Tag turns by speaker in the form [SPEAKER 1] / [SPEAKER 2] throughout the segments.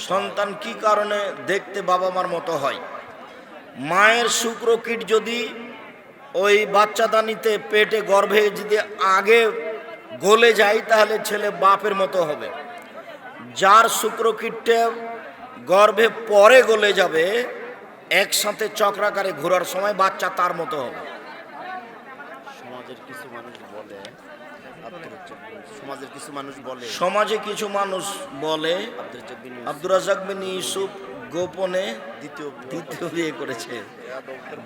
[SPEAKER 1] সন্তান কি কারণে দেখতে বাবা মার মতো হয়? মায়ের শুক্রকীট যদি ওই বাচ্চাদানিতে পেটে গর্ভে যদি আগে গলে যায়, তাহলে ছেলে বাপের মতো হবে। যার শুক্রকীটটা গর্ভে পরে গলে যাবে, একসাথে চক্রাকারে ঘোরার সময় বাচ্চা তার মতো হবে
[SPEAKER 2] সমাজের কিছু মানুষ বলে আব্দুর রাজ্জাক বিন- সমাজের কিছু মানুষ বলে।
[SPEAKER 1] সমাজে কিছু মানুষ বলে।
[SPEAKER 2] আব্দুর
[SPEAKER 1] রাজাক বিন ইউসুফ। গোপনে
[SPEAKER 2] দ্বিতীয়
[SPEAKER 1] দ্বিতীয় বিয়ে করেছে।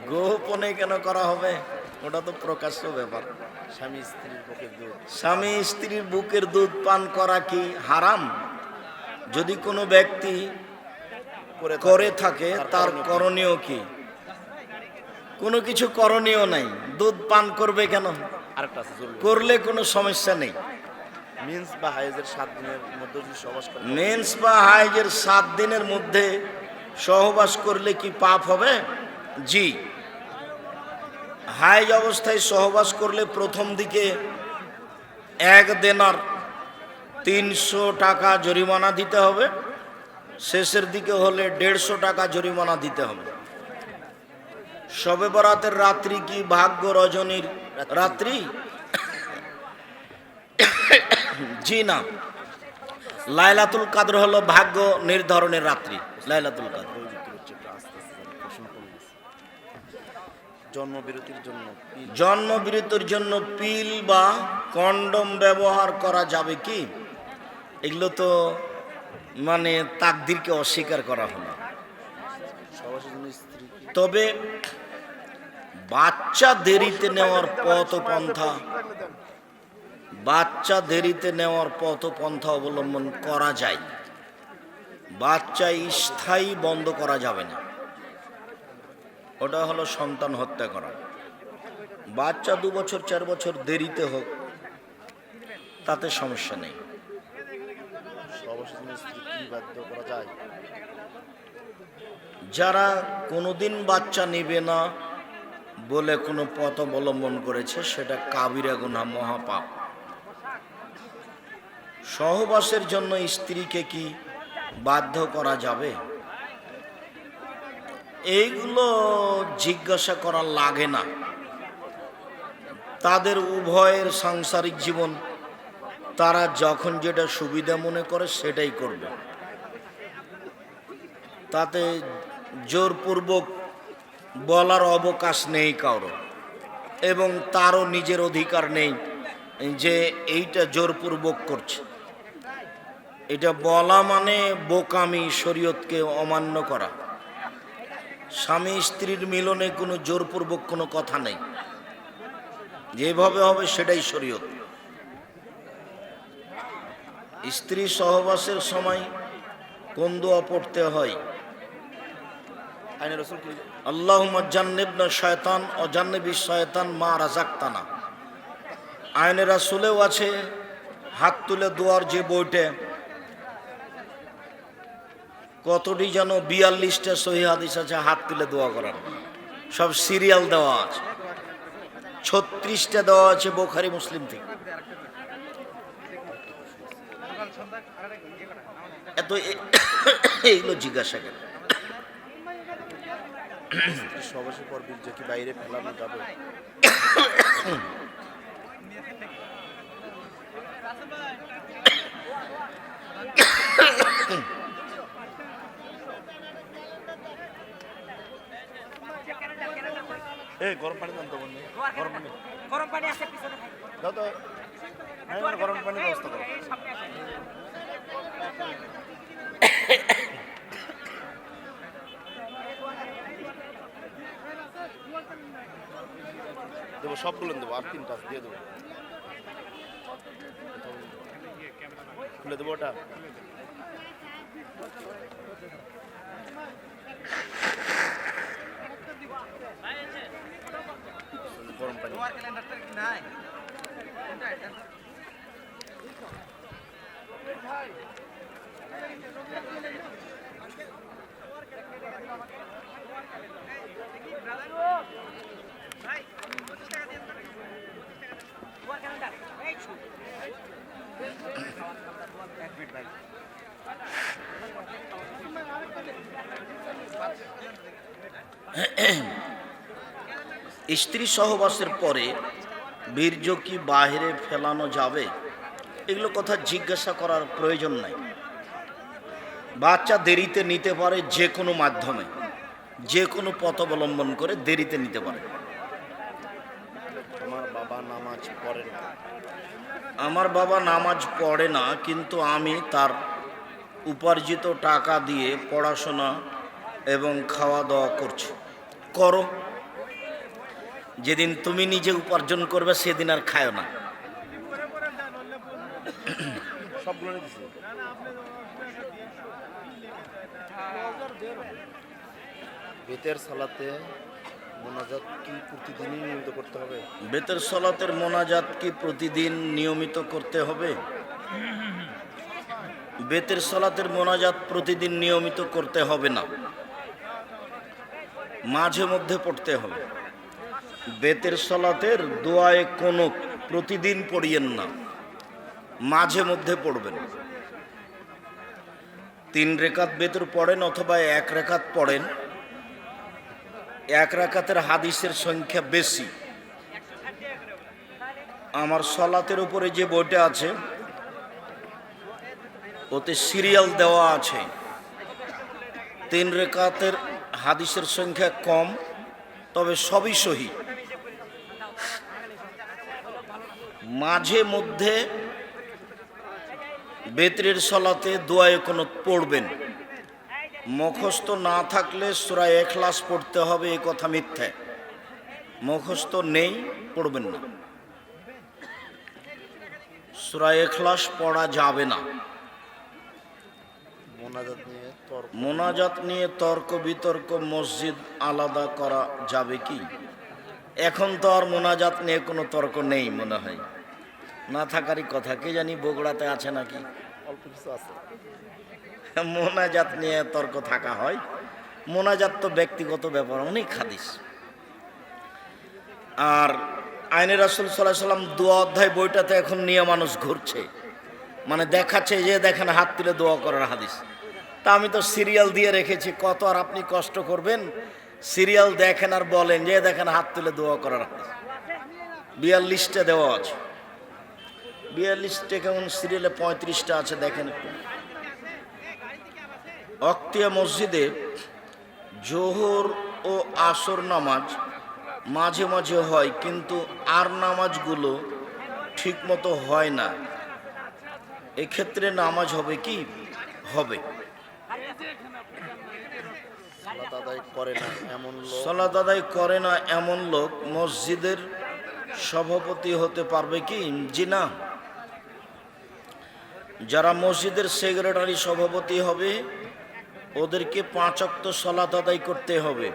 [SPEAKER 1] গোপনে কেন করা হবে? ওটা তো প্রকাশ্য ব্যাপার।
[SPEAKER 2] স্বামী স্ত্রীর পক্ষে দুধ।
[SPEAKER 1] স্বামী স্ত্রীর বুকের দুধ পান করা কি হারাম? যদি কোনো ব্যক্তি
[SPEAKER 2] করে
[SPEAKER 1] থাকে তার
[SPEAKER 2] করণীয় কি?
[SPEAKER 1] কোনো কিছু করণীয় নাই। দুধ পান করবে কেন?
[SPEAKER 2] আরেকটা আছে
[SPEAKER 1] করলে কোনো সমস্যা নেই।
[SPEAKER 2] মিন্স বা হাইজের সাত দিনের মধ্যে যদি করে
[SPEAKER 1] মেন্স বা হাইজের সাত দিনের মধ্যে সহবাস করলে কি পাপ হবে? জি। হাইজ অবস্থায় সহবাস করলে প্রথম দিকে এক দেনার তিনশো টাকা জরিমানা দিতে হবে। শেষের দিকে হলে দেড়শো টাকা জরিমানা দিতে হবে। শবে বরাতের রাত্রি কি ভাগ্য রজনীর রাত্রি। জি না। লাইলাতুল কাদর হলো ভাগ্য নির্ধারণের রাত্রি। লাইলাতুল কাদর।
[SPEAKER 2] জন্মবিরতির জন্য পিল।
[SPEAKER 1] জন্মবিরতির জন্য পিল বা কন্ডম ব্যবহার করা যাবে কি? এগুলো তো মানে তাকদিরকে অস্বীকার করা হলো। তবে বাচ্চা দেরিতে নেওয়ার পথ পন্থা। বাচ্চা দেরিতে নেওয়ার পথ পন্থা অবলম্বন করা যায়। বাচ্চা স্থায়ী বন্ধ করা যাবে না। ওটা হলো সন্তান হত্যা করা। বাচ্চা দু বছর চার বছর দেরিতে হোক তাতে সমস্যা নেই। যারা কোনোদিন বাচ্চা নেবে না বলে কোনো পথ অবলম্বন করেছে, সেটা কাবিরা গুনা, মহাপাপ। সহবাসের জন্য স্ত্রীকে কি বাধ্য করা যাবে? এইগুলো জিজ্ঞাসা করা লাগে না। তাদের উভয়ের সাংসারিক জীবন, তারা যখন যেটা সুবিধা মনে করে সেটাই করবে। তাতে জোরপূর্বক বলার অবকাশ নেই কারও। এবং তারও নিজের অধিকার নেই যে এইটা জোরপূর্বক করছে। এটা বলা মানে বোকামি শরীয়তকে অমান্য করা। স্বামী স্ত্রীর মিলনে কোনো জোরপূর্বক কোনো কথা নেই। যেভাবে হবে সেটাই শরীয়ত। স্ত্রী সহবাসের সময় কোন দোয়া পড়তে হয়।
[SPEAKER 2] কি
[SPEAKER 1] আল্লাহুম্মা জান্নিবনা শয়তান ও জান্নিবি শয়তান মা রাজাক্তানা আইনে রাসুলেও আছে, হাত তুলে দোয়ার যে বইটা, কতটি যেন বিয়াল্লিশটা সহি আছে, হাত তুলে দোয়া করার। সব সিরিয়াল দেওয়া আছে। ছত্রিশটা দেওয়া আছে বোখারি মুসলিম থেকে। এত এইগুলো জিজ্ঞাসা
[SPEAKER 2] স্ত্রী সবাসের পর বীর্য কি বাইরে ফেলানো যাবে গরম পানি দাম তো বন্ধু। গরম পানি
[SPEAKER 3] গরম পানি
[SPEAKER 2] তো। গরম ব্যবস্থা করো
[SPEAKER 3] এই সামনে আছে।
[SPEAKER 2] দেবো সবগুলো দেবো আর তিনটা দিয়ে দেবো। খুলে দেবো ওটা? গরম পানি
[SPEAKER 3] পঁচিশ টাকা দিয়ে দেন। তোমার ক্যালেন্ডার, এই ছু। এক মিনিট ভাই।
[SPEAKER 1] স্ত্রী সহবাসের পরে বীর্য কি বাহিরে ফেলানো যাবে? এগুলো কথা জিজ্ঞাসা করার প্রয়োজন নাই। বাচ্চা দেরিতে নিতে পারে যে কোনো মাধ্যমে যে কোনো পথ অবলম্বন করে দেরিতে নিতে পারে।
[SPEAKER 2] আমার বাবা নামাজ পড়ে না।
[SPEAKER 1] আমার বাবা নামাজ পড়ে না কিন্তু আমি তার উপার্জিত টাকা দিয়ে পড়াশোনা এবং খাওয়া দাওয়া করছি। করো। যেদিন তুমি নিজে উপার্জন করবে সেদিন আর খায় না।
[SPEAKER 2] বেতের সালাতে মোনাজাত কি প্রতিদিনই নিয়মিত করতে হবে?
[SPEAKER 1] বেতের সলাতের মোনাজাত কি প্রতিদিন নিয়মিত করতে হবে? বেতের সলাতের মোনাজাত প্রতিদিন নিয়মিত করতে হবে না। মাঝে মধ্যে পড়তে হবে। বেতের সলাতের দোয়ায় কোনো প্রতিদিন পড়িয়েন না, মাঝে মধ্যে পড়বেন। তিন রেখাত বেতর পড়েন অথবা এক রেখাত পড়েন, এক রেখাতের হাদিসের সংখ্যা বেশি। আমার সলাতের উপরে যে বইটা আছে, ওতে সিরিয়াল দেওয়া আছে। তিন রেখাতের হাদিসের সংখ্যা কম, তবে সবই সহি। মাঝে মধ্যে বেতরের সলাতে দোয়ায় কোনো পড়বেন। মুখস্থ না থাকলে সুরা এখলাস পড়তে হবে এই কথা মিথ্যে। মুখস্থ নেই পড়বেন না। সুরা এখলাস পড়া যাবে না।
[SPEAKER 2] মোনাজাত নিয়ে তর্ক।
[SPEAKER 1] মোনাজাত নিয়ে তর্ক বিতর্ক মসজিদ আলাদা করা যাবে কি? এখন তো আর মোনাজাত নিয়ে কোনো তর্ক নেই মনে হয়। না থাকারই কথা কে জানি বগুড়াতে আছে নাকি?
[SPEAKER 2] অল্প কিছু আছে।
[SPEAKER 1] মোনাজাত নিয়ে তর্ক থাকা হয়। মোনাজাত তো ব্যক্তিগত ব্যাপার অনেক হাদিস। আর আইনের রাসুল সাল্লাহ সাল্লাম দোয়া অধ্যায় বইটাতে এখন নিয়ে মানুষ ঘুরছে। মানে দেখাচ্ছে যে দেখেন হাত তুলে দোয়া করার হাদিস। তা আমি তো সিরিয়াল দিয়ে রেখেছি কত আর আপনি কষ্ট করবেন? সিরিয়াল দেখেন আর বলেন যে দেখেন হাত তুলে দোয়া করার হাদিস। বিয়াল্লিশটা দেওয়া আছে। বিয়াল্লিশটা কেমন সিরিয়ালে পঁয়ত্রিশটা আছে দেখেন একটু। অক্তিয়া মসজিদে জোহর ও আসর নামাজ মাঝে মাঝে হয় কিন্তু আর নামাজগুলো ঠিকমতো হয় না। এক্ষেত্রে নামাজ হবে কি? হবে।
[SPEAKER 2] সালাত করে না এমন লোক।
[SPEAKER 1] সলাত আদায় করে না এমন লোক মসজিদের সভাপতি হতে পারবে কি? জি না। যারা মসজিদের সেক্রেটারি সভাপতি হবে, ওদেরকে পাঁচ অক্ত সলাত আদায় করতে হবে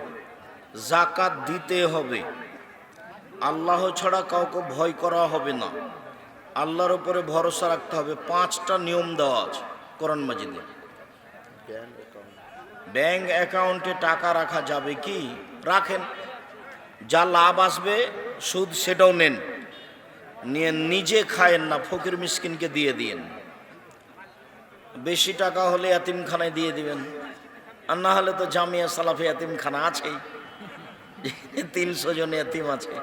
[SPEAKER 1] জাকাত দিতে হবে। আল্লাহ ছাড়া কাউকে ভয় করা হবে না। আল্লাহর উপরে ভরসা রাখতে হবে। পাঁচটা নিয়ম দেওয়া আছে কোরআন মাজিদে।
[SPEAKER 2] ব্যাংক অ্যাকাউন্টে
[SPEAKER 1] টাকা রাখা যাবে কি? রাখেন। যা লাভ আসবে, সুদ সেটাও নেন। নিয়ে নিজে খায়েন না, ফকির মিসকিনকে দিয়ে দিয়েন। বেশি টাকা হলে এতিমখানায় দিয়ে দিবেন। আর না হলে তো জামিয়া সালাফি এতিমখানা আছেই। তিনশো জন এতিম আছে।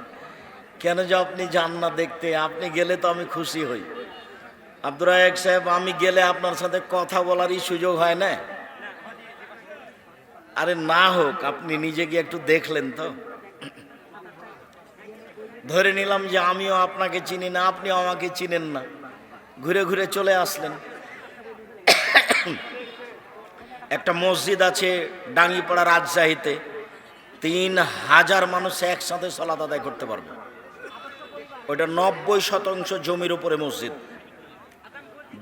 [SPEAKER 1] কেন যে আপনি যান না দেখতে? আপনি গেলে তো আমি খুশি হই। আব্দুর সাহেব, আমি গেলে আপনার সাথে কথা বলারই সুযোগ হয় না? আরে না হোক, আপনি নিজে গিয়ে একটু দেখলেন তো। ধরে নিলাম যে আমিও আপনাকে চিনি না, আপনিও আমাকে চিনেন না। ঘুরে ঘুরে চলে আসলেন। একটা মসজিদ আছে ডাঙ্গিপাড়া রাজশাহীতে। তিন হাজার মানুষ একসাথে সলাত আদায় করতে পারবে। ওইটা নব্বই শতাংশ জমির উপরে মসজিদ।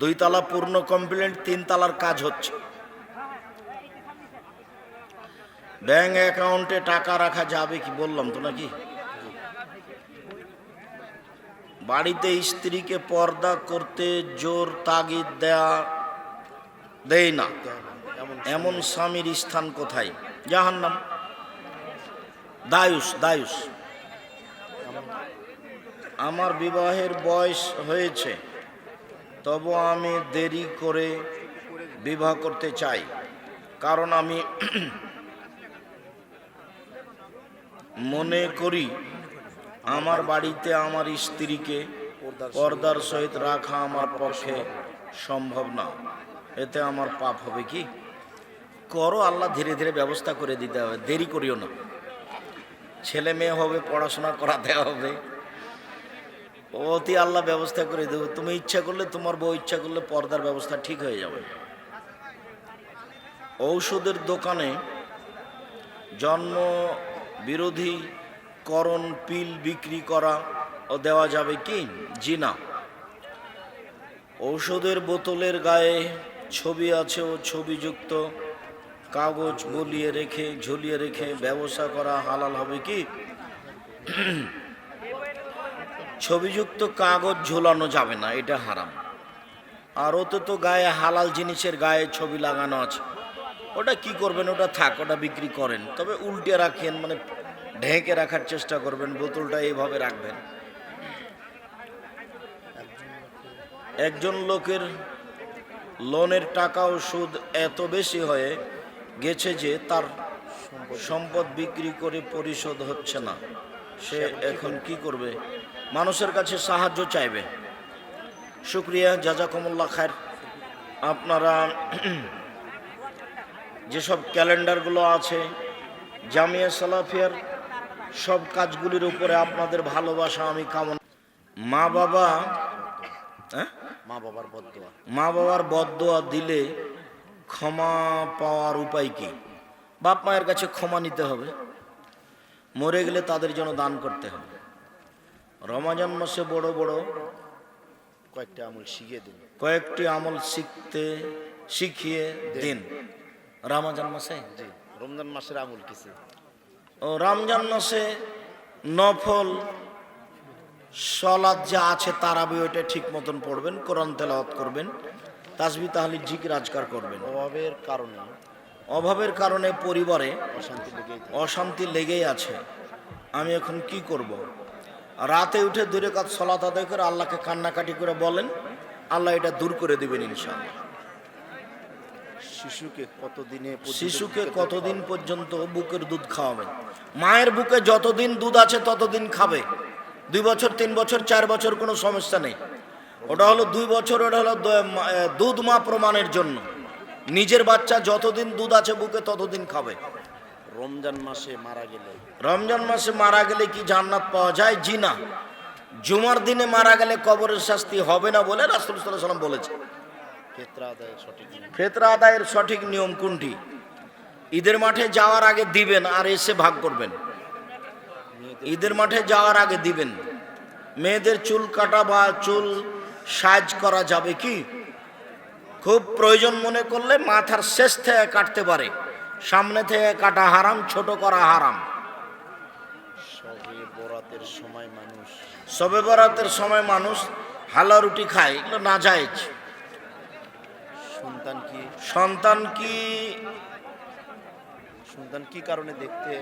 [SPEAKER 1] দুই তালা পূর্ণ কমপ্লিট তিন তালার কাজ হচ্ছে। ব্যাংক অ্যাকাউন্টে টাকা রাখা যাবে কি বললাম তো নাকি? বাড়িতে স্ত্রীকে পর্দা করতে জোর তাগিদ দেয়া দেয় না।
[SPEAKER 2] এমন
[SPEAKER 1] স্বামীর স্থান কোথায়? জাহান্নাম। দায়ুস দায়ুস। আমার বিবাহের বয়স হয়েছে, তবু আমি দেরি করে বিবাহ করতে চাই। কারণ আমি মনে করি আমার বাড়িতে আমার স্ত্রীকে পর্দার সহিত রাখা আমার পক্ষে সম্ভব না। এতে আমার পাপ হবে কি? করো আল্লাহ ধীরে ধীরে ব্যবস্থা করে দিতে হবে, দেরি করিও না। ছেলে মেয়ে হবে, পড়াশোনা করাতে হবে। অতি আল্লাহ ব্যবস্থা করে দেবো। তুমি ইচ্ছা করলে, তোমার বউ ইচ্ছা করলে পর্দার ব্যবস্থা ঠিক হয়ে যাবে। ঔষধের দোকানে জন্ম বিরোধী করণ পিল বিক্রি করা ও দেওয়া যাবে কি? জি না ঔষধের বোতলের গায়ে ছবি আছে ও ছবিযুক্ত। কাগজ বলিয়ে রেখে, ঝুলিয়ে রেখে ব্যবসা করা হালাল হবে কি? ছবিযুক্ত কাগজ ঝোলানো যাবে না, এটা হারাম। আর ওতে তো গায়ে হালাল জিনিসের গায়ে ছবি লাগানো আছে। ওটা কি করবেন? ওটা থাক, ওটা বিক্রি করেন। তবে উল্টে রাখেন মানে ঢেকে রাখার চেষ্টা করবেন, বোতলটা এইভাবে রাখবেন। একজন লোকের লোনের টাকা ও সুদ এত বেশি হয়ে গেছে যে তার সম্পদ বিক্রি করে পরিশোধ হচ্ছে না। সে এখন কি করবে? মানুষের কাছে সাহায্য চাইবে। শুক্রিয়া জাজাকুমুল্লাহ খায়ের। আপনারা যেসব ক্যালেন্ডারগুলো আছে জামিয়া সালাফিয়ার সব কাজগুলির উপরে আপনাদের ভালোবাসা আমি কামনা মা বাবা হ্যাঁ?
[SPEAKER 2] মা বাবার বদোয়া
[SPEAKER 1] মা বাবার দিলে ক্ষমা পাওয়ার উপায় কি? বাপ মায়ের কাছে ক্ষমা নিতে হবে। মরে গেলে তাদের জন্য দান করতে হবে। রমাজান মাসে বড় বড়
[SPEAKER 2] কয়েকটি আমল শিখিয়ে দিন।
[SPEAKER 1] কয়েকটি আমল শিখতে শিখিয়ে দিন। রমাজান মাসে?
[SPEAKER 2] জি। রমজান মাসের আমল কিছু?
[SPEAKER 1] ও রমজান মাসে নফল সলাদ যা আছে তারাবি ওইটা ঠিক মতন পড়বেন কোরআন তেলাওয়াত করবেন তাসবি তাহলে জিক রাজগার করবেন।
[SPEAKER 2] অভাবের কারণে।
[SPEAKER 1] অভাবের কারণে পরিবারে
[SPEAKER 2] অশান্তি লেগেই
[SPEAKER 1] আছে। আমি এখন কি করব। রাতে উঠে দূরে কাজ সলাত আদায় করে আল্লাহকে কান্নাকাটি করে বলেন আল্লাহ এটা দূর করে দেবেন ইনশাআল্লাহ।
[SPEAKER 2] শিশুকে কতদিনে
[SPEAKER 1] শিশুকে কতদিন পর্যন্ত বুকের দুধ খাওয়াবেন? মায়ের বুকে যতদিন দুধ আছে ততদিন খাবে। দুই বছর তিন বছর চার বছর কোনো সমস্যা নেই। ওটা হলো দুই বছর ওটা হলো দুধ মা প্রমাণের জন্য। নিজের বাচ্চা যতদিন দুধ আছে বুকে ততদিন খাবে।
[SPEAKER 2] রমজান মাসে মারা গেলে?
[SPEAKER 1] রমজান মাসে মারা গেলে কি জান্নাত পাওয়া যায়? জি না। জুমার দিনে মারা গেলে কবরের শাস্তি হবে না বলে রাসুল সাল্লাহ সাল্লাম বলেছে। ফেতরা আদায়ের সঠিক নিয়ম কোনটি? ঈদের মাঠে যাওয়ার আগে দিবেন আর এসে ভাগ করবেন। ঈদের মাঠে যাওয়ার আগে দিবেন। মেয়েদের চুল কাটা বা চুল সাজ করা যাবে কি? খুব প্রয়োজন মনে করলে মাথার শেষ থেকে কাটতে পারে। সামনে থেকে কাটা হারাম ছোট করা হারাম।
[SPEAKER 2] সবে বরাতের সময় মানুষ
[SPEAKER 1] সবে বরাতের সময় মানুষ হালা রুটি খায় এগুলো না যায়
[SPEAKER 2] সন্তান কি?
[SPEAKER 1] সন্তান কি?
[SPEAKER 2] সন্তান কি কারণে দেখতে